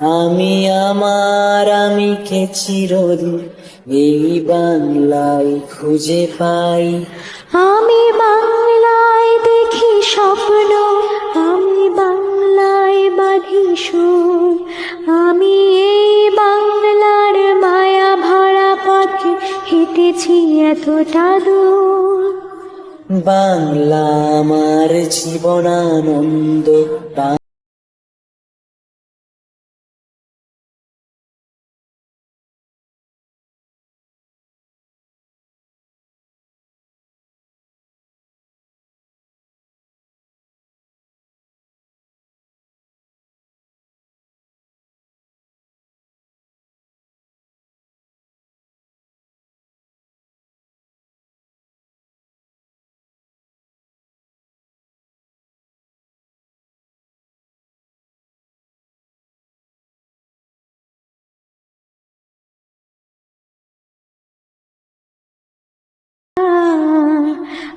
আমি আমার আমি কে চিরদিন এই বাংলায় খুঁজে পাই? আমি বাংলায় দেখি স্বপ্ন আমি বাংলায় বাঁধি সুর। আমি এই বাংলার মায়া ভরা পথে হেঁটেছি এতটা দূর। বাংলা আমার জীবনানন্দ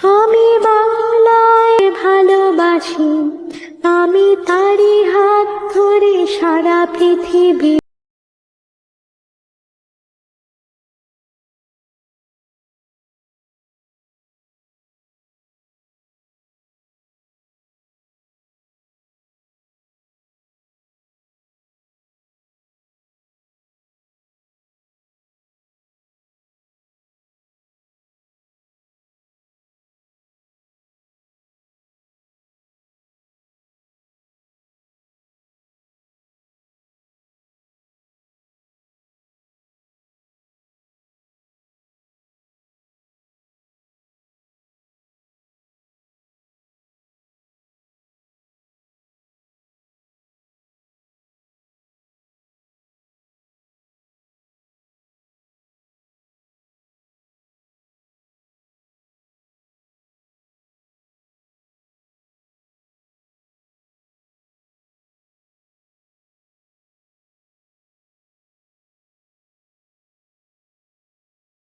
আমি বাংলায় ভালোবাসি আমি তারি হাত ধরে সারা পৃথিবী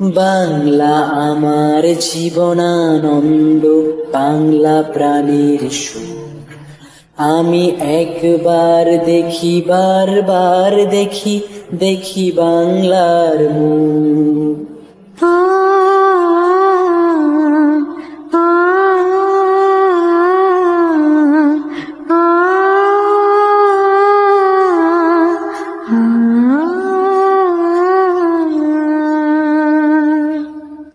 বাংলা আমার জীবনানন্দ বাংলা প্রাণীর সুর। আমি একবার দেখি বারবার দেখি দেখি বাংলার মুখ